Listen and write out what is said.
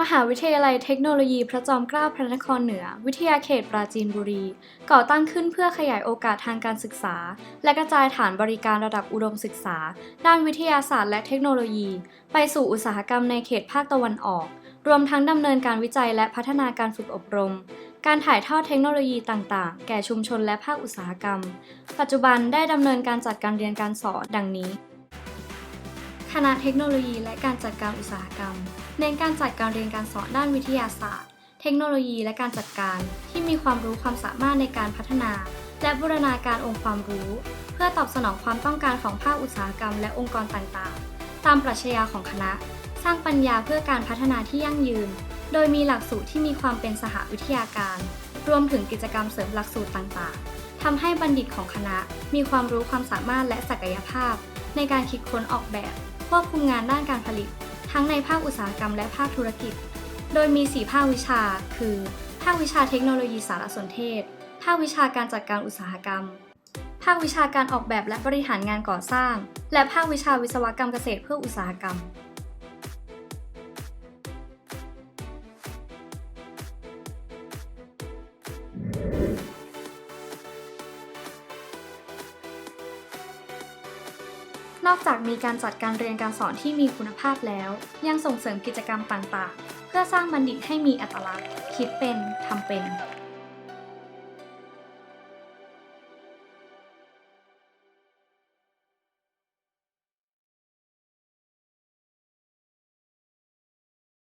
มหาวิทยาลัยเทคโนโลยีพระจอมเกล้าพระนครเหนือ วิทยาเขตปราจีนบุรี ก่อตั้งขึ้นเพื่อขยายโอกาสทางการศึกษา และกระจายฐานบริการระดับอุดมศึกษา ด้านวิทยาศาสตร์และเทคโนโลยี ไปสู่อุตสาหกรรมในเขตภาคตะวันออก รวมทั้งดำเนินการวิจัยและพัฒนาการฝึกอบรม การถ่ายทอดเทคโนโลยีต่างๆ แก่ชุมชนและภาคอุตสาหกรรม ปัจจุบันได้ดำเนินการจัดการเรียนการสอนดังนี้ คณะเทคโนโลยีและการจัดการอุตสาหกรรม เน้นการจัดการเรียนการสอนด้านวิทยาศาสตร์ เทคโนโลยีและการจัดการ ที่มีความรู้ความสามารถในการพัฒนา และบูรณาการองค์ความรู้ เพื่อตอบสนองความต้องการของภาคอุตสาหกรรมและองค์กรต่างๆ ตามปรัชญาของคณะ สร้างปัญญาเพื่อการพัฒนาที่ยั่งยืน โดยมีหลักสูตรที่มีความเป็นสหวิทยาการ รวมถึงกิจกรรมเสริมหลักสูตรต่างๆทำให้บัณฑิตของคณะมีความรู้ความสามารถและศักยภาพ ในการคิดค้นออกแบบควบคุมงานด้านการผลิต ทั้งในภาคอุตสาหกรรมและภาคธุรกิจ โดยมี 4 ภาควิชา คือ ภาควิชาเทคโนโลยีสารสนเทศ ภาควิชาการจัดการอุตสาหกรรม ภาควิชาการออกแบบและบริหารงานก่อสร้าง และภาควิชาวิศวกรรมเกษตรเพื่ออุตสาหกรรม นอกจากมีการจัดการเรียนการสอนที่มีคุณภาพแล้ว ยังส่งเสริมกิจกรรมต่างๆ เพื่อสร้างบัณฑิตให้มีอัตลักษณ์ คิดเป็นทำเป็น